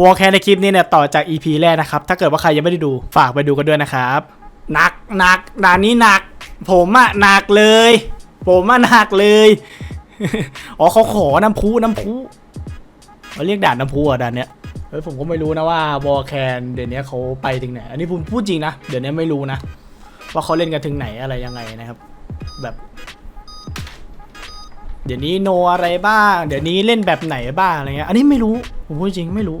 วอลแคในคลิปนี้เนี่ยต่อจาก EP แรกนะครับ ถ้าเกิดว่าใครยังไม่ได้ดูฝากไปดูกันด้วยนะครับหนักหนักด่านนี้หนัก ผมอะหนักเลย ผมอะหนักเลย อ๋อเขาขอน้ำพุน้ำพุเขาเรียกด่านน้ำพุอะด่านเนี้ยเฮ้ยผมก็ไม่รู้นะว่าวอลแคนเดี๋ยวนี้เขาไปถึงไหนอันนี้ผมพูดจริงนะเดี๋ยวนี้ไม่รู้นะว่าเขาเล่นกันถึงไหนอะไรยังไงนะครับ แบบ เดี๋ยวนี้โนอะไรบ้าง เดี๋ยวนี้เล่นแบบไหนบ้างอะไรเงี้ยอันนี้ไม่รู้ผมพูดจริงไม่รู้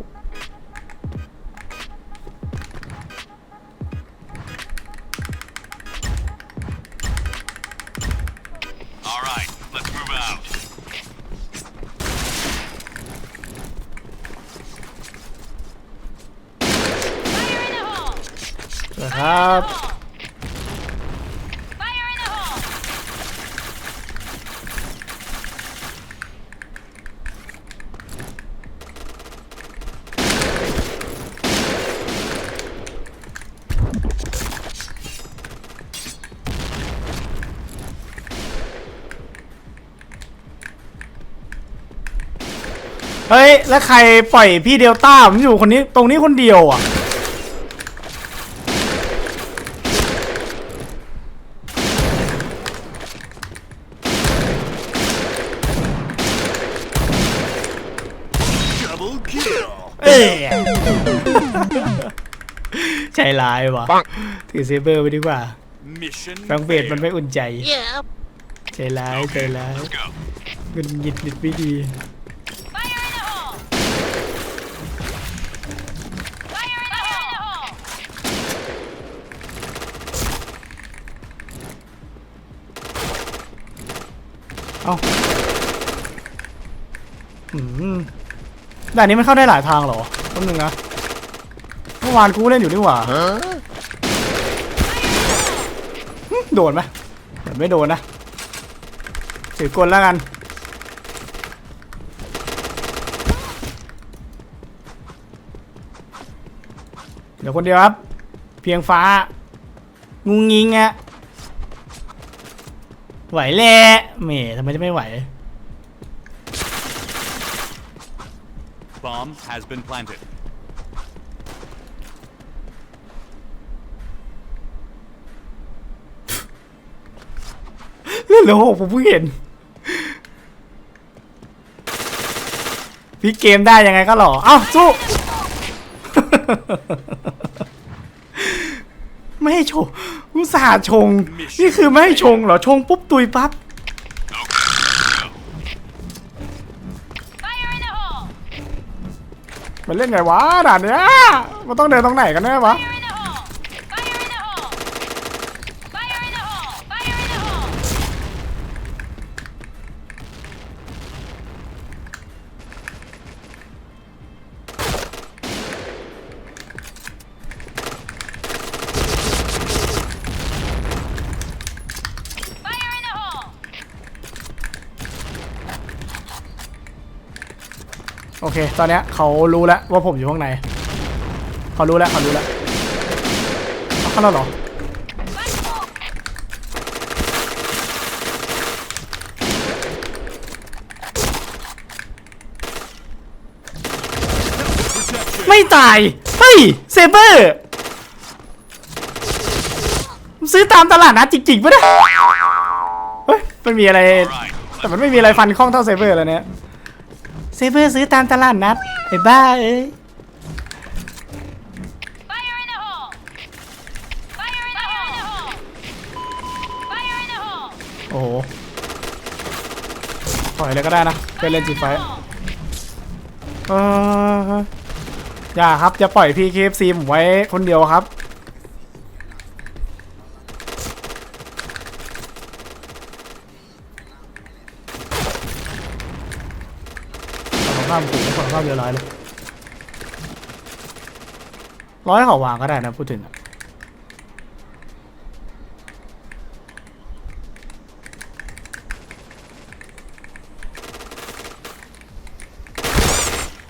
ครับ Fire in the hole! เฮ้ย แล้วใครปล่อยพี่เดลต้าผมอยู่คนนี้ตรงนี้คนเดียวอะ Double kill. เอ้ย ใจร้ายว่ะ ถือเซเบอร์ไปดีกว่า Mission ฟังเบสมันไม่ failed. อุ่นใจ Yeah. ใจร้ายใจ Okay, ร้าย let's go. เงินหยิดหยิดไม่ดี Fire in the hole! Fire in the hole! เอ้าอืม ด่านนี้มันเข้าได้หลายทางเหรอต้นหนึ่งนะ เมื่อวานกูเล่นอยู่นี่หว่าโดนไหมไม่โดนนะถือกลแล้วกันเดี๋ยวคนเดียวครับ เพียงฟ้างูงิงอะไหวแหละเมทำไมจะไม่ไหว Bomb has been planted. เรื่องเหลือหกผมเพิ่งเห็นพี่เกมได้ยังไงก็หล่อเอ้าสู้ ไม่ให้ชงอุตส่าห์ชง นี่คือไม่ให้ชงเหรอ ชงปุ๊บตุยปั๊บ มันเล่นไงวะด่านเนี้ยมันต้องเดินตรงไหนกันแน่วะ เค ตอนเนี้ยเขารู้แล้วว่าผมอยู่ข้างในเขารู้แล้วเขารู้แล้วเข้าแล้วเหรอไม่ตาย เฮ้ย เซเบอร์ซื้อตามตลาดนัดจริงๆปะเนี่ยเฮ้ยมันมีอะไร แต่มันไม่มีอะไรฟันคล่องเท่าเซเบอร์แล้วเนี่ย เซเบอร์ซื้อตามตลาดนัดไอ้บ้าเอ้ย Fire in the hole! Fire in the hole! Fire in the hole! โอ้โหปล่อยเลยก็ได้นะเป็นเล่นจีไฟท์เอออย่าครับจะปล่อยพี่เคฟซีผมไว้คนเดียวครับ ถูกฝั่งข้ามเยอะร้ายเลยร้อยเขาวางก็ได้นะพูดถึง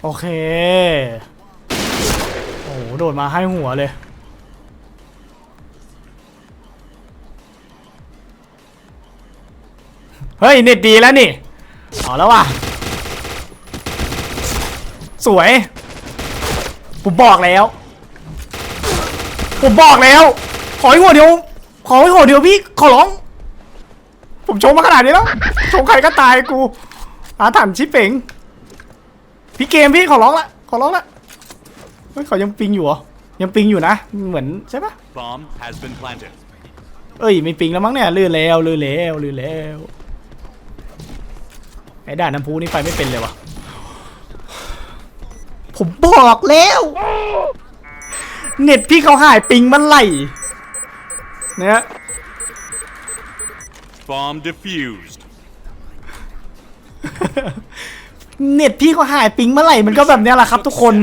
โอเค โอ้โหโดดมาให้หัวเลยเฮ้ยเน็ตดีแล้วนี่เอาแล้วว่ะ สวย ผมบอกแล้ว ผมบอกแล้ว ขอให้หัวเดียว ขอให้หัวเดียวพี่ ขอร้อง ผมชงมาขนาดนี้แล้วชงใครก็ตายกู อาถรรพ์ชิปเป๋งพี่เกมพี่ขอร้องละ ขอร้องละเฮ้ยเขายังปิงอยู่เหรอ ยังปิงอยู่นะ เหมือนใช่ปะ Bomb has been planted. เอ้ยไม่ปิงแล้วมั้งเนี่ยลื่นแล้วลื่นแล้วลื่นแล้วไอ้ด่านน้ำพุนี่ไปไม่เป็นเลยวะ ผมบอกแล้ว เน็ตพี่เขาหายปิงมันไหลเนี่ย Bomb defused. เน็ตพี่เขาหายปิงเมื่อไหร่มันก็แบบเนี้ยแหละครับทุกคน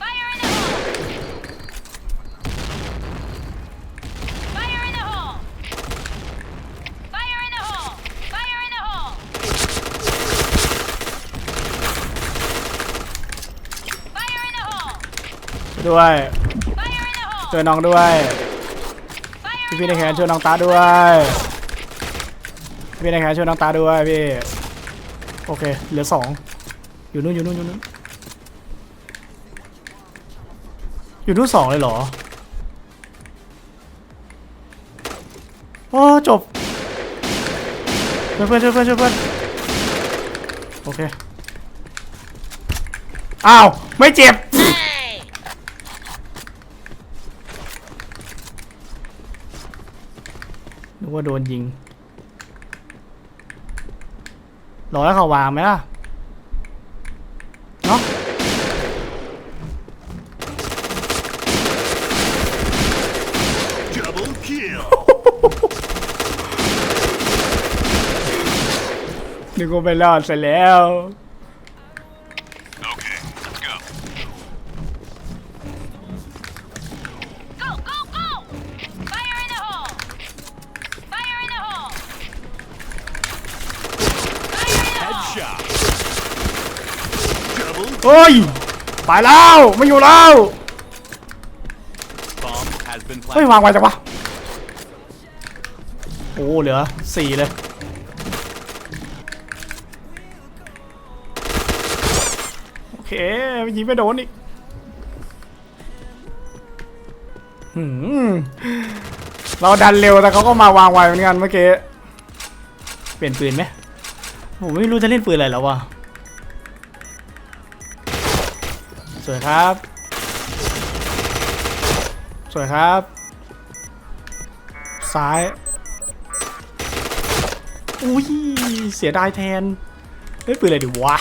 Fire in the hole! Fire in the hole! Fire in the hole! Fire in the hole! Fire in the hole! ด้วยช่วยน้องด้วยพี่พี่ในแขนช่วยน้องตาด้วยพี่ในแขนช่วยน้องตาด้วยพี่โอเคเหลือสองอยู่นู่นอยู่นู่นอยู่นู่นอยู่นู่นสองเลยเหรอโอ้จบช่วยเพื่อนช่วยเพื่อนช่วยเพื่อนโอเคอ้าวไม่เจ็บ ว่าโดนยิงรอให้เขาวางไหมล่ะเนาะ Double kill. นึกว่าไม่รอดไปแล้ว Double เฮ้ยไปแล้วไม่อยู่แล้ว bomb has been เฮ้ย planted. วางไว้จังวะโอ้เหลือสี่เลย โอเคยิงไม่โดนอีกหืมเราดันเร็วแต่เขาก็มาวางไวเหมือนกันเมื่อกี้ เปลี่ยนปืนไหมผมไม่รู้จะเล่นปืนอะไรแล้ววะ สวยครับ สวยครับ ซ้าย อุ้ย เสียดายแทนเฮ้ยปืนอะไรดิวะ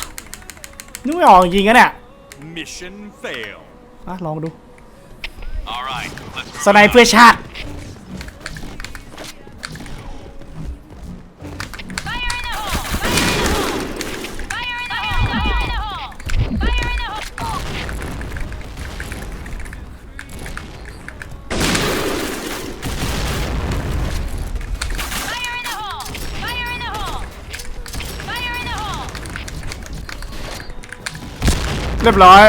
นึกไม่ออกจริงๆนะเนี่ย Mission fail. อะลองดู All right, let's move สไนเพื่อชาติ เรียบร้อย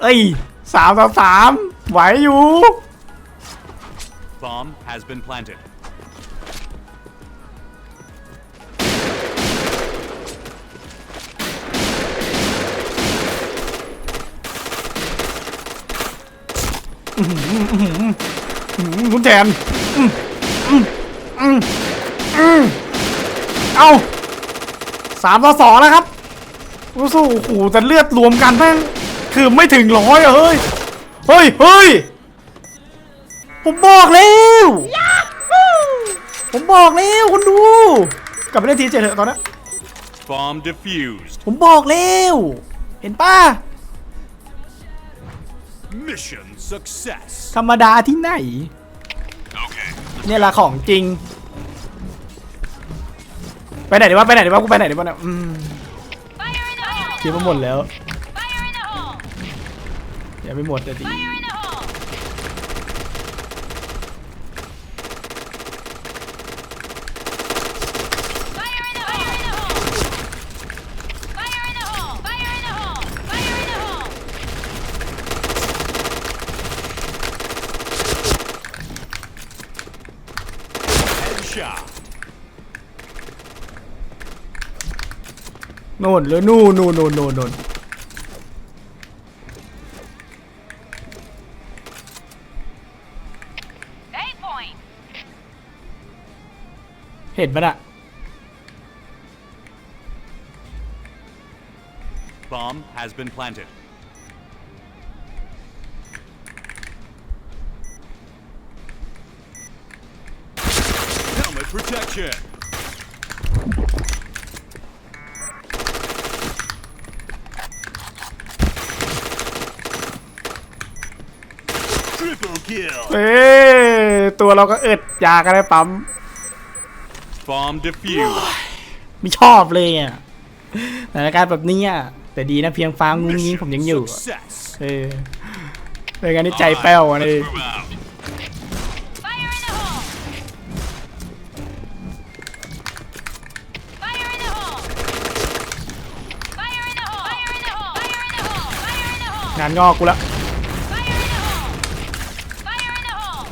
เอ้ยสามต่อสามไหวอยู่ Bomb has been planted. อืมคุณแทนอืมอืมอืมอืมเอาสามต่อสองแล้วครับรู้สึกโอ้โหแต่เลือดรวมกันแม่งคือไม่ถึงร้อยอะเฮ้ย เฮ้ยเฮ้ย ผมบอกแล้วผมบอกแล้วคุณดู กลับไปเล่นทีเจเถอะตอนนี้ Bomb defused. ผมบอกแล้วเห็นป้า Mission success. ธรรมดาที่ไหน Okay. เนี่ยละของจริง ไปไหนดีวะไปไหนดีวะกูไปไหนดีวะเนี่ยอืม Fire in the hole! คิดว่าหมดแล้ว Fire in the hole! เดี๋ยวยังไม่หมดเลยดิ Fire in the hole! โน่นเลยนู่นนู่นนู่นนู่นนู่น Eight point! เห็นปะน่ะ Bomb has been planted. Helmet kill. เอ้ยตัวเราก็เอิดยากันได้ปั๊ม Bomb defused. ไม่ชอบเลยอะสถานการณ์แบบนี้อะแต่ดีนะเพียงฟ้างุ้งยิงผมยังอยู่อะ Success. เออเป็นการที่ใจแป้วอะนี่ Move out. Fire in the hole! Fire in the hole! Fire in the hole! Fire in the hole! Fire in the hole! Fire in the hole! งานงอกกูละ Fire in the hole! Fire in the hole!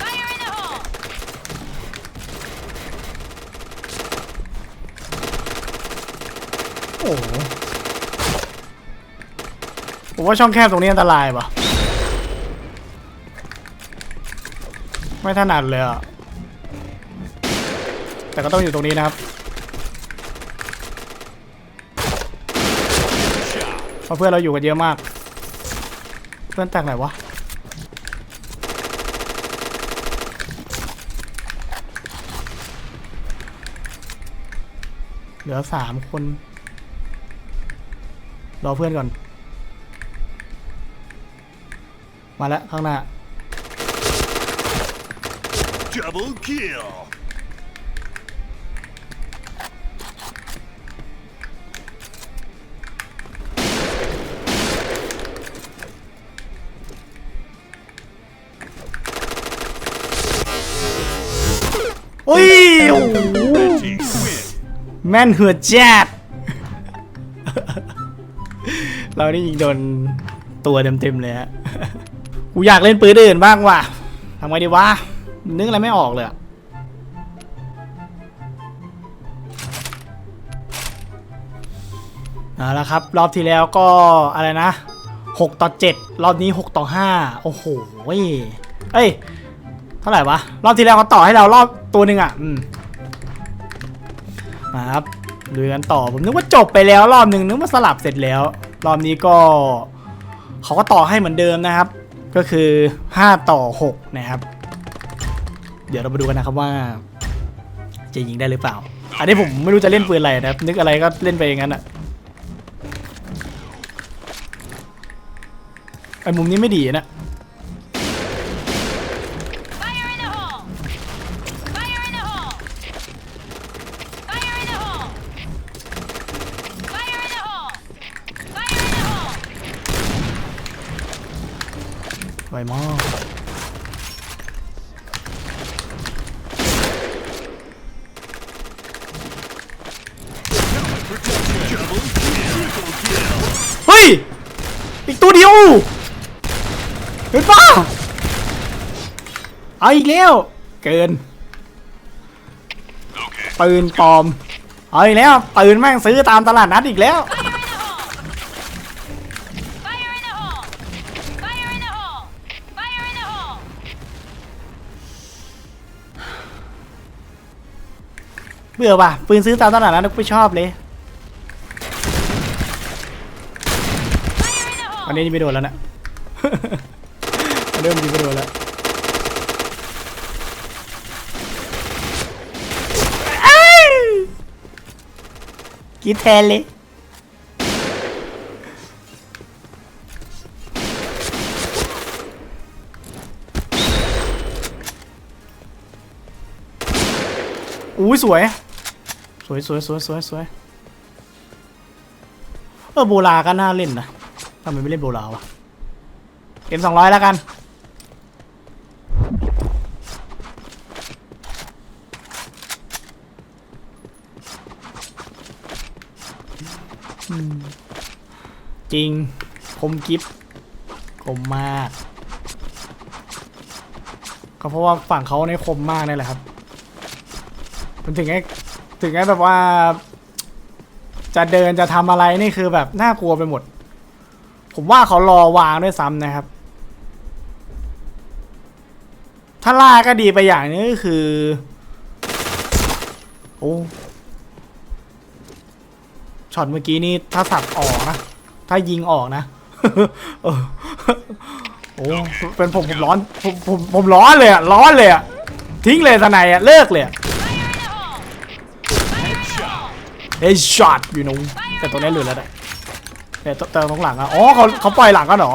Fire in the hole! โอ้โหผมว่าช่องแคบตรงนี้อันตรายปะไม่ถนัดเลยอะแต่ก็ต้องอยู่ตรงนี้นะครับเพราะเพื่อนเราอยู่กันเยอะมาก เพื่อนแตกไหนวะเหลือสามคน อเพื่อนก่อน มาแล้วข้างหน้า Double kill. อุ้ยโอ้โห Red team win. แม่นเหือแจ๊ด เราได้ยิงโดนตัวเต็มๆเลยฮะ กูอยากเล่นปืนอื่นบ้างว่ะทำไงดีวะ นึกอะไรไม่ออกเลยเอาละครับ รอบที่แล้วก็อะไรนะ 6 ต่อ 7 รอบนี้ 6 ต่อ 5 โอ้โห เอ้ย เท่าไหร่วะ รอบที่แล้วเขาต่อให้เรารอบตัวหนึ่งอะ อืม มาครับลุยกันต่อ ผมนึกว่าจบไปแล้วรอบหนึ่งนึกว่าสลับเสร็จแล้ว รอบนี้ก็เขาก็ต่อให้เหมือนเดิมนะครับ ก็คือ 5 ต่อ 6 นะครับ เดี๋ยวเรามาดูกันนะครับว่า จะยิงได้หรือเปล่า อันนี้ผมไม่รู้จะเล่นปืนอะไรนะครับ นึกอะไรก็เล่นไปอย่างนั้นอะไอมุมนี้ไม่ดีนะ เฮ้ย อีกตัวเดียว เห็นปะเอาอีกแล้ว เกิน ปืนปลอม เอาอีกแล้ว ปืนแม่งซื้อตามตลาดนัดอีกแล้ว เบื่อว่ะ ปืนซื้อตามตลาดนัดไม่ชอบเลย Fire in the hole! อันนี้ยิงไม่โดนแล้วนะ เริ่มยิงไม่โดนแล้วอ้ายกรีดแทนเลยอุ้ยสวย สวยสวยสวยสวยสวยเออโบราก็น่าเล่นนะ ทำไมไม่เล่นโบราวะเอ็มสองร้อยแล้วกัน จริง คมกิฟคมมาก ก็เพราะว่าฝั่งเขาในยคมมากนี่แหละครับ มันถึงไอ้ถึงไอ้แบบว่า จะเดินจะทำอะไรนี่คือแบบน่ากลัวไปหมด ผมว่าเขารอวางด้วยซ้ำนะครับ ถ้าล่าก็ดีไปอย่างนึงก็คือ โอ้ช็อตเมื่อกี้นี่ถ้าสับออกนะ ถ้ายิงออกนะเออโอ้เป็นผมผมร้อนผมผมผมร้อนเลยอะร้อนเลยอะทิ้งเลยสนายอะเลิกเลยอะ Fire in the hole! เฮ้ยช็อตอยู่นู้นแต่ตัวนี้เหลือแล้วได้ แต่ตัวแต่ตรงหลังอะอ๋อเขาเขาปล่อยหลังกันเหรอ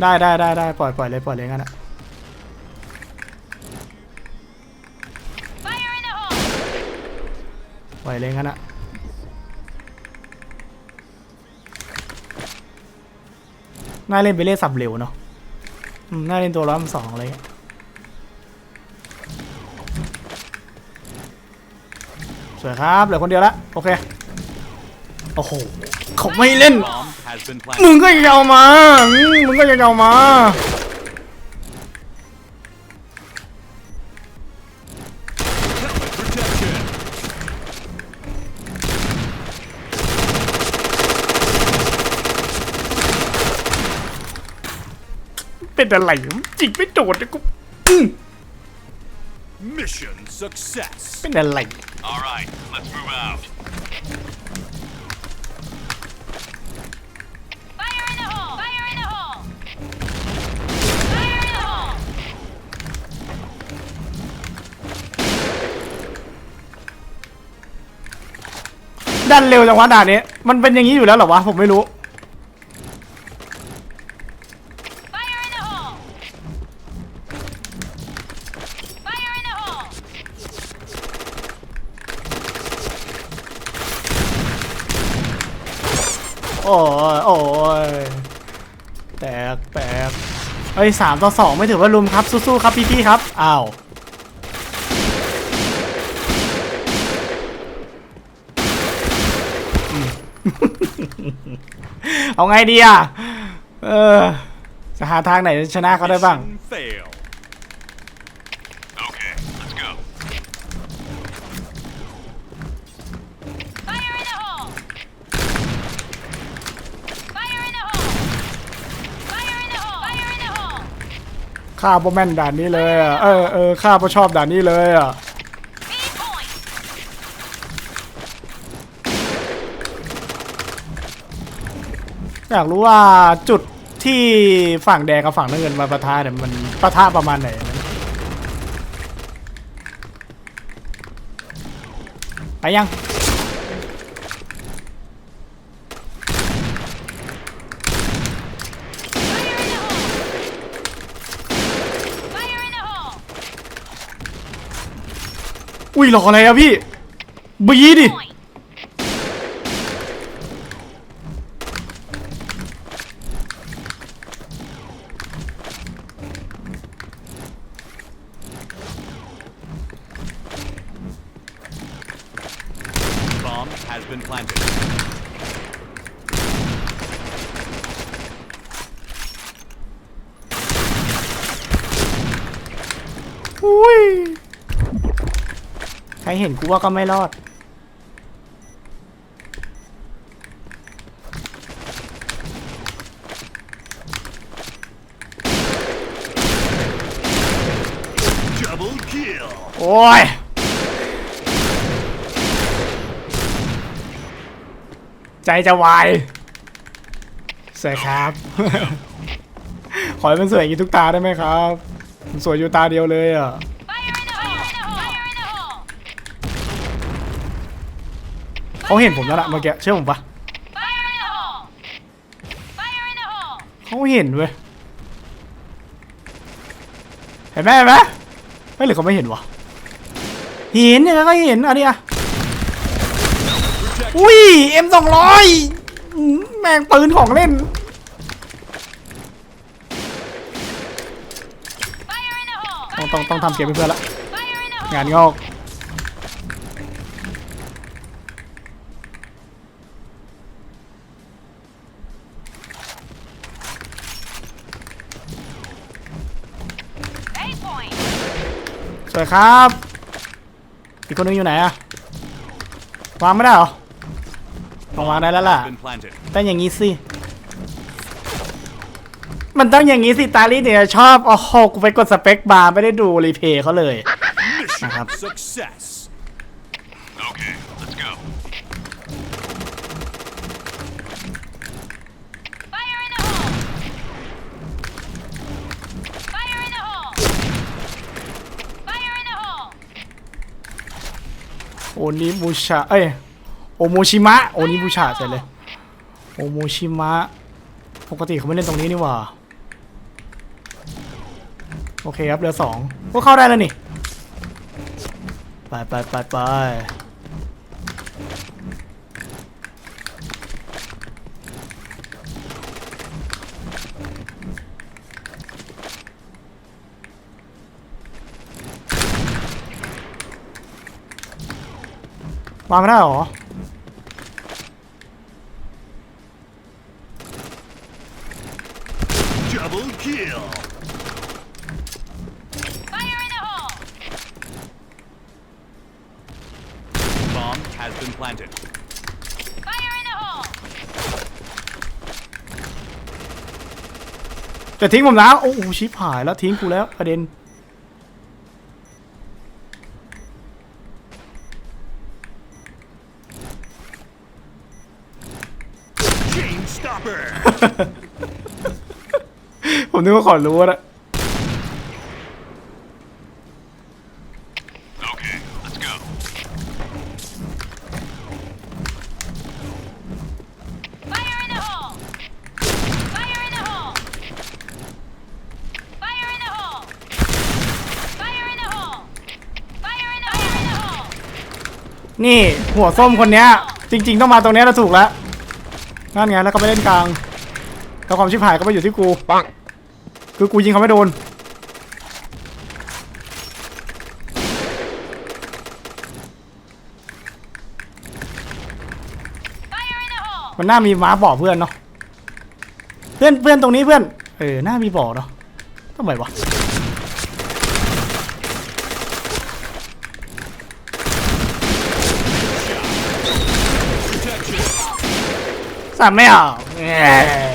ได้ได้ได้ได้ปล่อยปล่อยเลยปล่อยเลยงั้นอะปล่อยเลยงั้นอะน่าเล่นไปเล่นสับเร็วเนาะน่าเล่นตัวร้อยสองเงี้ยสวยครับเหลือคนเดียวละโอเค โอ้โหเขาไม่เล่น Bomb has been มึ planted. งก็ยังเอามาอืมมึงก็ยังเอามา Helmet protection. เป็นอะไรจิกไม่โดดเลยกูอืม Mission success. เป็นอะไร All right, let's move out. ดันเร็วจังวะด่านนี้ มันเป็นอย่างนี้อยู่แล้วเหรอวะ ผมไม่รู้ Fire in the hole! Fire in the hole! โอ้ยโอ้ยแตกแตกเอ้ยสามต่อสองไม่ถือว่ารุมครับ สู้ๆครับพี่ๆครับ อ้าว เอาไงดีอะ เออ จะหาทางไหนชนะเขาได้บ้าง Mission fail. Okay, let's go. Fire in the hole! Fire in the hole! Fire in the hole! Fire in the hole! ข้าโปแม่นด่านนี้เลยอะ เออเออข้าโปชอบด่านนี้เลยอะ อยากรู้ว่าจุดที่ฝั่งแดงกับฝั่งน้ำเงินมาปะทะเนี่ยมันปะทะประมาณไหนไปยังอุ้ยรออะไรอะพี่บีดิ กูว่าก็ไม่รอด Double kill. โอ้ย ใจจะวาย สวยครับ ขอให้มันสวยอย่างนี้ทุกตาได้ไหมครับผมสวยอยู่ตาเดียวเลยอะ เขาเห็นผมแล้วล่ะเมื่อกี้เชื่อผมปะเขาเห็นเว้ยเห็นไหมเห็นไหมไม่หรือเขาไม่เห็นวะเห็นเนี่ยก็เห็นอะไรอะอุ้ยเอ็มสองร้อยแม่งปืนของเล่นต้องต้องต้องทำเกมเพื่อนละงานงอก สวยครับ อีกคนนึงอยู่ไหนอะวางไม่ได้เหรอต้องวางได้แล้วล่ะ Been planted. ต้องอย่างงี้สิ มันต้องอย่างงี้สิตาลีเนี่ยชอบโอ้โหกูไปกดสเปคบาร์ไม่ได้ดูรีเพย์เขาเลย Mission Uh-huh. success. Okay, โอนิบูชาเอ้ยโอโมชิมะโอนิบูชาเสร็จเลยโอโมชิมะปกติเขาไม่เล่นตรงนี้นี่หว่าโอเคครับเรือสองก็เข้าได้แล้วนี่ ไปไปไปไป วางไม่ได้หรอ Double kill. Fire in the hole! Bomb has been planted. Fire in the hole! จะทิ้งผมนะโอ้โหชิบหายแล้วทิ้งกูแล้วประเด็น Chain stopper. ผม นึกว่าขอรู้นะ okay, let's go. Fire in the hole! Fire in the hole! Fire in the hole! Fire in the hole! Fire in the hole! Fire in the hole! นี่หัวส้มคนเนี้ย จริง ๆ ต้องมาตรงเนี้ยแล้วถูกแล้วนั่นไงแล้วก็ไปเล่นกลางแล้วความชิบหายก็ไปอยู่ที่กูปัง คือกูยิงเขาไม่โดน มันน่ามีม้าบ่อเพื่อนเนาะ เพื่อนเพื่อนตรงนี้เพื่อน เออ น่ามีบ่อเนาะทำไมวะสับไม่ออกแหม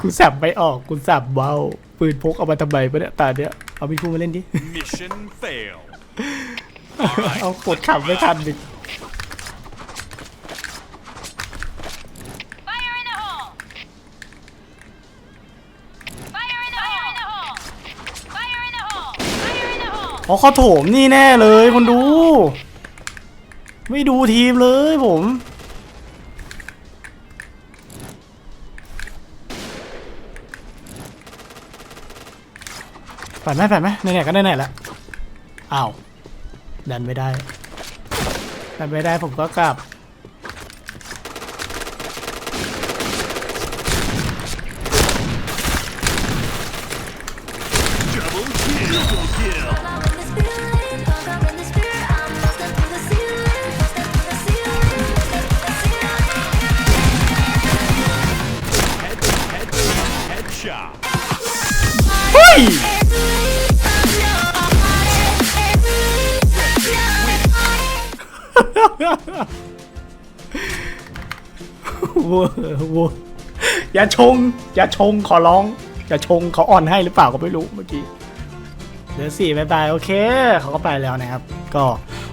กูสับไม่ออกกูสับเบาปืนพกเอามาทำไมปะเนี่ยตาเนี้ยเอาพี่พูมาเล่นดิ Mission fail. เอากดขับไม่ทันดิ Fire in the hole! Fire in the hole! Fire in the hole! Fire in the hole! อ๋อเขาโถมนี่แน่เลยคนดู ไม่ดูทีมเลยผม ไปไหมไปไหมไหนๆก็ไหนๆแล้วอ้าวดันไม่ได้ดันไม่ได้ผมก็กลับเฮ้ย วอร์เวอย่าชง อย่าชงขอร้อง อย่าชงเขาอ่อนให้หรือเปล่าก็ไม่รู้เมื่อกี้เหลือสี่บายบายโอเคเขาก็ไปแล้วนะครับ ก็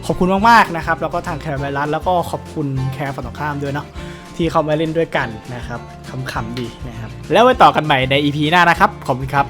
ขอบคุณมากๆนะครับ แล้วก็ทางแคร์ไวรัสแล้วก็ขอบคุณแคร์ฝั่งตรงข้ามด้วยเนาะที่เขามาเล่นด้วยกันนะครับขำๆดีนะครับ แล้วไว้ต่อกันใหม่ใน EP หน้านะครับ ขอบคุณครับ